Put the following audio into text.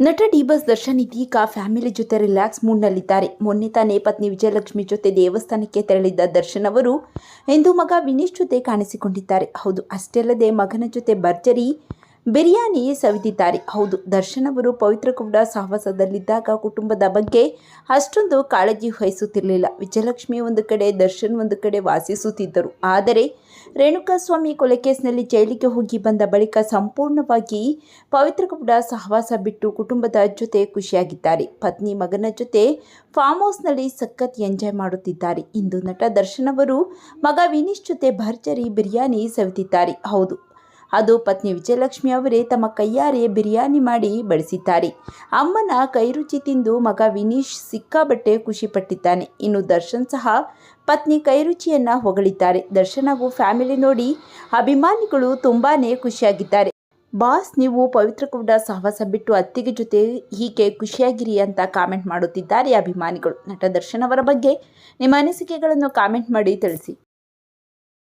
ನಟ D boss Darshan ಇದೀಗ family ಜೊತೆ ರಿಲ್ಯಾಕ್ಸ್ ಮೂಡ್ನಲ್ಲಿದ್ದಾರೆ. ಮೊನ್ನೆ ತಾನೇ ಪತ್ನಿ ವಿಜಯಲಕ್ಷ್ಮಿ ಜೊತೆ ದೇವಸ್ಥಾನಕ್ಕೆ ತೆರಳಿದ್ದ ದರ್ಶನ್ ಅವರು, ಎಂದು ಮಗ ವಿನೀಶ್ ಜೊತೆ ಕಾಣಿಸಿಕೊಂಡಿದ್ದಾರೆ. ಹೌದು, ಅಷ್ಟೇ ಅಲ್ಲದೆ ಮಗನ ಜೊತೆ ಭರ್ಜರಿ ಬಿರಿಯಾನಿ ಸವಿದಿದ್ದಾರೆ. ಹೌದು, ದರ್ಶನ್ ಅವರು ಪವಿತ್ರಗೌಡ ಸಹವಾಸದಲ್ಲಿದ್ದಾಗ ಕುಟುಂಬದ ಬಗ್ಗೆ ಅಷ್ಟೊಂದು ಕಾಳಜಿ ವಹಿಸುತ್ತಿರಲಿಲ್ಲ. ವಿಜಯಲಕ್ಷ್ಮಿ ಒಂದು ಕಡೆ, ದರ್ಶನ್ ಒಂದು ಕಡೆ ವಾಸಿಸುತ್ತಿದ್ದರು. ಆದರೆ ರೇಣುಕಾಸ್ವಾಮಿ ಕೊಲೆ ಕೇಸ್ನಲ್ಲಿ ಜೈಲಿಗೆ ಹೋಗಿ ಬಂದ ಬಳಿಕ ಸಂಪೂರ್ಣವಾಗಿ ಪವಿತ್ರಗೌಡ ಸಹವಾಸ ಬಿಟ್ಟು ಕುಟುಂಬದ ಜೊತೆ ಖುಷಿಯಾಗಿದ್ದಾರೆ. ಪತ್ನಿ ಮಗನ ಜೊತೆ ಫಾರ್ಮ್ ಹೌಸ್ನಲ್ಲಿ ಸಖತ್ ಎಂಜಾಯ್ ಮಾಡುತ್ತಿದ್ದಾರೆ. ಇಂದು ನಟ ದರ್ಶನ್ ಅವರು ಮಗ ವಿನೀಶ್ ಜೊತೆ ಭರ್ಜರಿ ಬಿರಿಯಾನಿ ಸವಿತಿದ್ದಾರೆ ಹೌದು ಅದು ಪತ್ನಿ ವಿಜಯಲಕ್ಷ್ಮಿ ಅವರೇ ತಮ್ಮ ಕೈಯಾರೆ ಬಿರಿಯಾನಿ ಮಾಡಿ ಬಡಿಸಿದ್ದಾರೆ. ಅಮ್ಮನ ಕೈರುಚಿ ತಿಂದು ಮಗ ವಿನೀಶ್ ಸಿಕ್ಕಾಬಟ್ಟೆ ಖುಷಿಪಟ್ಟಿದ್ದಾನೆ ಇನ್ನು ದರ್ಶನ್ ಸಹ ಪತ್ನಿ ಕೈರುಚಿಯನ್ನು ಹೊಗಳಿದ್ದಾರೆ. ದರ್ಶನ್ ಫ್ಯಾಮಿಲಿ ನೋಡಿ ಅಭಿಮಾನಿಗಳು ತುಂಬಾ ಖುಷಿಯಾಗಿದ್ದಾರೆ. ಬಾಸ್, ನೀವು ಪವಿತ್ರ ಕೂಡ ಸಹವಾಸ ಬಿಟ್ಟು ಅತ್ತಿಗೆ ಜೊತೆ ಹೀಗೆ ಖುಷಿಯಾಗಿರಿ ಅಂತ ಕಾಮೆಂಟ್ ಮಾಡುತ್ತಿದ್ದಾರೆ ಅಭಿಮಾನಿಗಳು. ನಟ ದರ್ಶನ್ ಅವರ ಬಗ್ಗೆ ನಿಮ್ಮ ಅನಿಸಿಕೆಗಳನ್ನು ಕಾಮೆಂಟ್ ಮಾಡಿ ತಿಳಿಸಿ.